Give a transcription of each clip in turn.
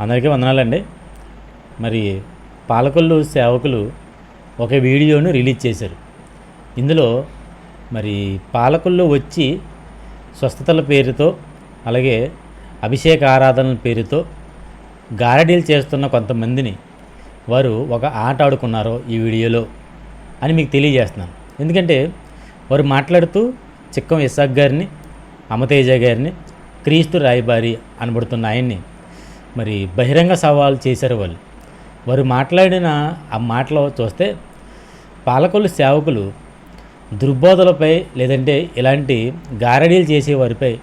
అందరికీ వందనాలండి. మరి పాలకొల్లు సేవకులు ఒక వీడియోను రిలీజ్ చేశారు. ఇందులో మరి పాలకొల్లు వచ్చి స్వస్థతల పేరుతో అలాగే అభిషేక ఆరాధనల పేరుతో గారడీలు చేస్తున్న కొంతమందిని వారు ఒక ఆట ఆడుకున్నారో ఈ వీడియోలో అని మీకు తెలియజేస్తున్నాను. ఎందుకంటే వారు మాట్లాడుతూ చిక్కం ఇసాక్ గారిని అమతేజ గారిని క్రీస్తు రాయబారి అనబడుతున్న ఆయన్ని మరి బహిరంగ సవాల్ చేశారు వాళ్ళు. వారు మాట్లాడిన ఆ మాటలో చూస్తే పాలకొల్లు సేవకులు దుర్బోధలపై లేదంటే ఇలాంటి గారడీలు చేసే వారిపై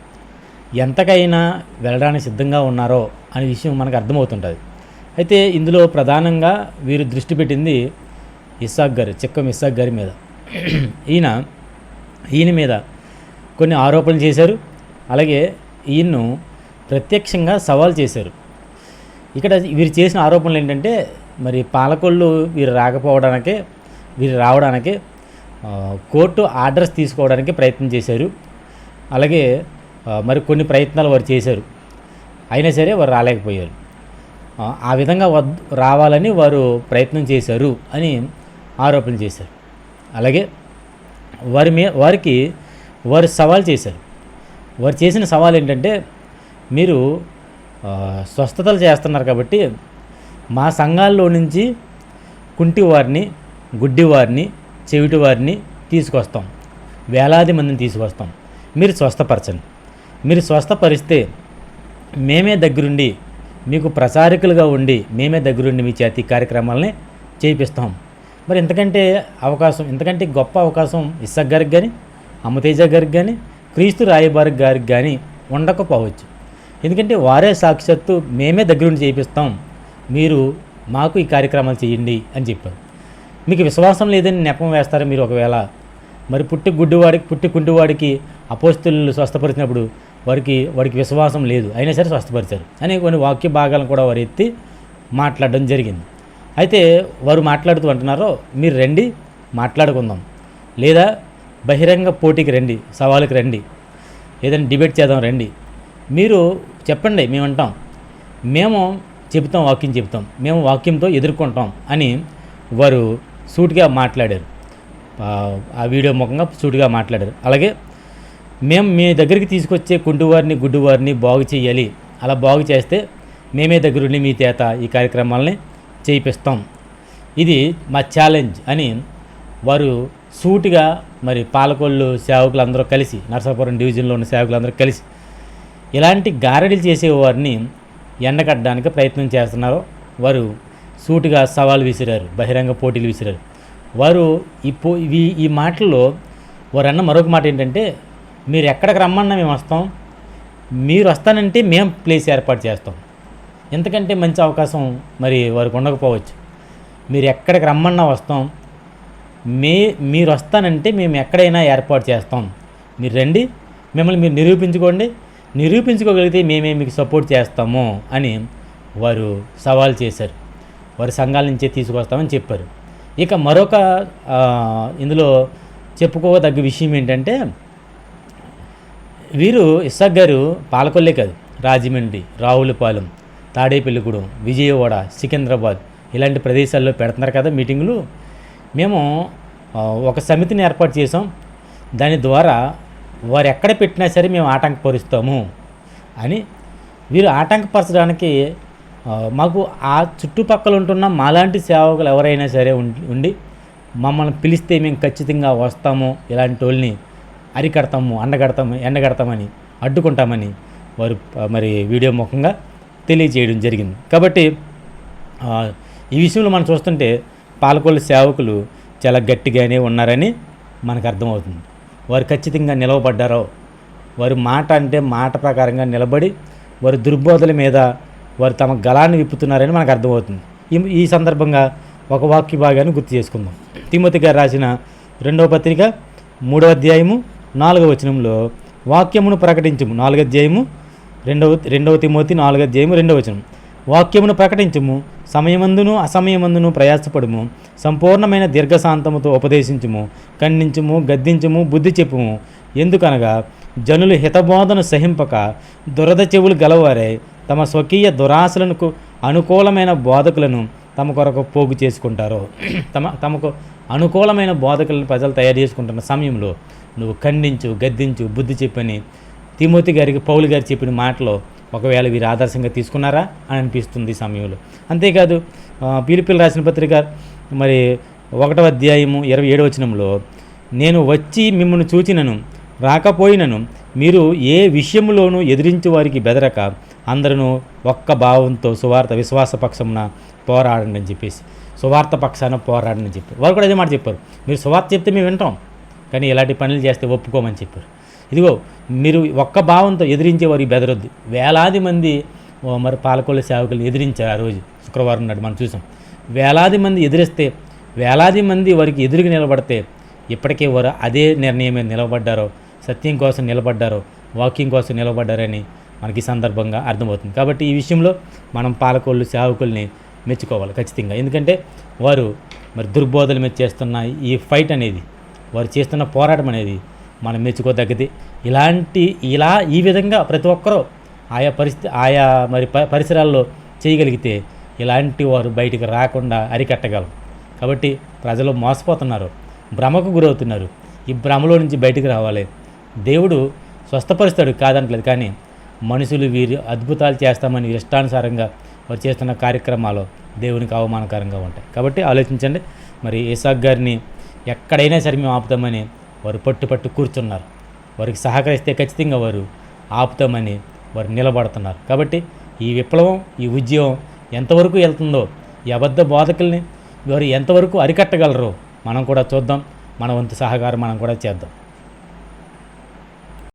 ఎంతకైనా వెళ్ళడానికి సిద్ధంగా ఉన్నారో అనే విషయం మనకు అర్థమవుతుంటుంది. అయితే ఇందులో ప్రధానంగా వీరు దృష్టి పెట్టింది ఇస్సాక్ గారు చిక్కం ఇస్సాక్ గారి మీద. ఈయన ఈయన మీద కొన్ని ఆరోపణలు చేశారు. అలాగే ఈయన్ను ప్రత్యక్షంగా సవాల్ చేశారు. ఇక్కడ వీరు చేసిన ఆరోపణలు ఏంటంటే మరి పాలకొల్లు వీరు రాకపోవడానికి వీరు రావడానికి కోర్టు ఆర్డర్స్ తీసుకోవడానికి ప్రయత్నం చేశారు. అలాగే మరి కొన్ని ప్రయత్నాలు వారు చేశారు. అయినా సరే వారు రాలేకపోయారు. ఆ, విధంగా వద్ రావాలని వారు ప్రయత్నం చేశారు అని ఆరోపణ చేశారు. అలాగే వారి మీ వారికి వారు సవాల్ చేశారు. వారు చేసిన సవాల్ ఏంటంటే మీరు స్వస్థతలు చేస్తున్నారు కాబట్టి మా సంఘాల్లో నుంచి కుంటి వారిని గుడ్డి వారిని చెవిటి వారిని తీసుకొస్తాం. వేలాది మందిని తీసుకొస్తాం. మీరు స్వస్థపరచండి. మీరు స్వస్థపరిస్తే మేమే దగ్గరుండి మీకు ప్రచారకులుగా ఉండి మేమే దగ్గరుండి మీ చేతి కార్యక్రమాలని చేయిస్తాం మరి ఇంతకంటే అవకాశం ఇంతకంటే గొప్ప అవకాశం ఇస్సక్ గారికి కానీ అమ్మతేజ గారికి కానీ క్రీస్తు రాయబారి గారికి కానీ ఉండకపోవచ్చు. ఎందుకంటే వారే సాక్షాత్తు మేమే దగ్గరుండి చేయిస్తాం మీరు మాకు ఈ కార్యక్రమాలు చేయండి అని చెప్పారు. మీకు విశ్వాసం లేదని నెపం వేస్తారు మీరు ఒకవేళ? మరి పుట్టి గుడ్డివాడికి పుట్టి కుంటివాడికి అపోస్తులు స్వస్థపరిచినప్పుడు వారికి వాడికి విశ్వాసం లేదు. అయినా సరే స్వస్థపరిచారు. అని కొన్ని వాక్య భాగాలను కూడా వారు ఎత్తి మాట్లాడడం జరిగింది. అయితే వారు మాట్లాడుతూ అంటున్నారో మీరు రండి మాట్లాడుకుందాం. లేదా బహిరంగ పోటీకి రండి సవాలుకి రండి. ఏదైనా డిబేట్ చేద్దాం రండి. మీరు చెప్పండి మేము అంటాం మేము చెబుతాం వాక్యం చెబుతాం. మేము వాక్యంతో ఎదుర్కొంటాం అని వారు సూటిగా మాట్లాడారు. ఆ, వీడియో ముఖంగా సూటిగా మాట్లాడారు. అలాగే మేము మీ దగ్గరికి తీసుకొచ్చే కుంటువారిని గుడ్డువారిని బాగు చేయాలి. అలా బాగు చేస్తే మేమే దగ్గరుండి మీ చేత ఈ కార్యక్రమాలని చేయిస్తాం ఇది మా ఛాలెంజ్ అని వారు సూటిగా మరి పాలకొల్లు సేవకులందరూ కలిసి నరసాపురం డివిజన్లో ఉన్న సేవకులందరూ కలిసి ఇలాంటి గారడీలు చేసేవారిని ఎండగట్టడానికి ప్రయత్నం చేస్తున్నారు. వారు సూటుగా సవాల్ విసిరారు బహిరంగ పోటీలు విసిరారు. వారు ఈ పో ఈ ఈ మాటల్లో వారన్న మరొక మాట ఏంటంటే మీరు ఎక్కడికి రమ్మన్నా మేము వస్తాం. మీరు వస్తానంటే మేము ప్లేస్ ఏర్పాటు చేస్తాం. ఎంతకంటే మంచి అవకాశం మరి వారికి ఉండకపోవచ్చు. మీరు ఎక్కడికి రమ్మన్నా వస్తాం. మే మీరు వస్తానంటే మేము ఎక్కడైనా ఏర్పాటు చేస్తాం. మీరు రండి. మిమ్మల్ని మీరు నిరూపించుకోండి. నిరూపించుకోగలిగితే మేమే మీకు సపోర్ట్ చేస్తాము అని వారు సవాల్ చేశారు. వారి సంఘాల నుంచే తీసుకొస్తామని చెప్పారు. ఇక మరొక ఇందులో చెప్పుకోదగ్గ విషయం ఏంటంటే వీరు ఇస్సాక్ గారు పాలకొల్లే కాదు రాజమండ్రి రావులపాలెం తాడేపల్లిగూడెం విజయవాడ సికింద్రాబాద్ ఇలాంటి ప్రదేశాల్లో పెడుతున్నారు కదా మీటింగులు. మేము ఒక సమితిని ఏర్పాటు చేసాం దాని ద్వారా వారు ఎక్కడ పెట్టినా సరే మేము ఆటంకపరుస్తాము అని వీరు ఆటంకపరచడానికి మాకు ఆ చుట్టుపక్కల ఉంటున్న మాలాంటి సేవకులు ఎవరైనా సరే ఉండి ఉండి మమ్మల్ని పిలిస్తే మేము ఖచ్చితంగా వస్తాము ఇలాంటి వాళ్ళని అరికడతాము అండగడతాము ఎండగడతామని అడ్డుకుంటామని వారు మరి వీడియో ముఖంగా తెలియజేయడం జరిగింది. కాబట్టి ఈ విషయంలో మనం చూస్తుంటే పాలకొల్లు సేవకులు చాలా గట్టిగానే ఉన్నారని మనకు అర్థమవుతుంది. వారు ఖచ్చితంగా నిలవబడ్డారో. వారు మాట అంటే మాట ప్రకారంగా నిలబడి వారు దుర్బోధల మీద వారు తమ గలాన్ని విప్పుతున్నారని మనకు అర్థమవుతుంది. ఈ ఈ సందర్భంగా ఒక వాక్య భాగాన్ని గుర్తు చేసుకుందాం. తిమ్మతి గారు రాసిన రెండవ పత్రిక మూడవ అధ్యాయము నాలుగవ వచనంలో వాక్యమును ప్రకటించము. నాలుగో అధ్యాయము రెండవ రెండవ తిమోతి నాలుగో అధ్యాయము రెండవ వచనం. వాక్యమును ప్రకటించుము. సమయమందును అసమయమందును ప్రయాసపడుము. సంపూర్ణమైన దీర్ఘశాంతముతో ఉపదేశించుము. ఖండించుము గద్దించుము బుద్ధి చెప్పుము. ఎందుకనగా జనులు హితబోధను సహింపక దురద చెవులు గలవారై తమ స్వకీయ దురాశలకు అనుకూలమైన బోధకులను తమ కొరకు పోగు చేసుకుంటారో. తమ తమకు అనుకూలమైన బోధకులను ప్రజలు తయారు చేసుకుంటున్న సమయంలో నువ్వు ఖండించు గద్దించు బుద్ధి చెప్పని తిమోతి గారికి పౌలు గారు చెప్పిన మాటలో ఒకవేళ వీరు ఆదర్శంగా తీసుకున్నారా అని అనిపిస్తుంది సమయంలో. అంతేకాదు ఆ, రాసిన పత్రిక మరి ఒకటవ అధ్యాయము ఇరవై ఏడవ వచనంలో నేను వచ్చి మిమ్మల్ని చూచినను రాకపోయినను మీరు ఏ విషయంలోనూ ఎదిరించే వారికి బెదరక అందరూ ఒక్క భావంతో సువార్త విశ్వాస పక్షమున పోరాడండి అని చెప్పేసి. సువార్త పక్షాన పోరాడండి అని చెప్పారు. వారు కూడా అదే మాట చెప్పారు. మీరు సువార్త చెప్తే మేము వింటాం కానీ ఇలాంటి పనులు చేస్తే ఒప్పుకోమని చెప్పారు. ఇదిగో మీరు ఒక్క భావంతో ఎదిరించే వారికి బెదరొద్దు. వేలాది మంది మరి పాలకొల్లు సేవకులు ఎదిరించారు ఆ రోజు శుక్రవారం నాడు మనం చూసాం. వేలాది మంది ఎదిరిస్తే వేలాది మంది వారికి ఎదురుగా నిలబడితే ఇప్పటికే వారు అదే నిర్ణయం మీద నిలబడ్డారో సత్యం కోసం నిలబడ్డారో వాకింగ్ కోసం నిలబడ్డారని మనకి ఈ సందర్భంగా అర్థమవుతుంది. కాబట్టి ఈ విషయంలో మనం పాలకోళ్ళు సేవకుల్ని మెచ్చుకోవాలి ఖచ్చితంగా. ఎందుకంటే వారు మరి దుర్బోధలు మీద చేస్తున్న ఈ ఫైట్ అనేది వారు చేస్తున్న పోరాటం అనేది మనం మెచ్చుకోదగ్గది. ఇలాంటి ఇలా ఈ విధంగా ప్రతి ఒక్కరూ ఆయా పరిస్థితి ఆయా మరి ప పరిసరాల్లో చేయగలిగితే ఇలాంటి వారు బయటికి రాకుండా అరికట్టగలం కాబట్టి ప్రజలు మోసపోతున్నారు భ్రమకు గురవుతున్నారు. ఈ భ్రమలో నుంచి బయటికి రావాలి. దేవుడు స్వస్థపరుస్తాడు కాదనట్లేదు కానీ మనుషులు వీరి అద్భుతాలు చేస్తామని ఇష్టానుసారంగా వారు చేస్తున్న కార్యక్రమాలు దేవునికి అవమానకరంగా ఉంటాయి. కాబట్టి ఆలోచించండి. మరి ఇసాక్ గారిని ఎక్కడైనా సరే మేము ఆపుతామని వారు పట్టు పట్టు కూర్చున్నారు. వారికి సహకరిస్తే ఖచ్చితంగా వారు ఆపుతామని వారు నిలబడుతున్నారు. కాబట్టి ఈ విప్లవం ఈ ఉద్యమం ఎంతవరకు వెళ్తుందో ఈ అబద్ధ బోధకుల్ని వారు ఎంతవరకు అరికట్టగలరో మనం కూడా చూద్దాం. మన వంతు సహకారం మనం కూడా చేద్దాం.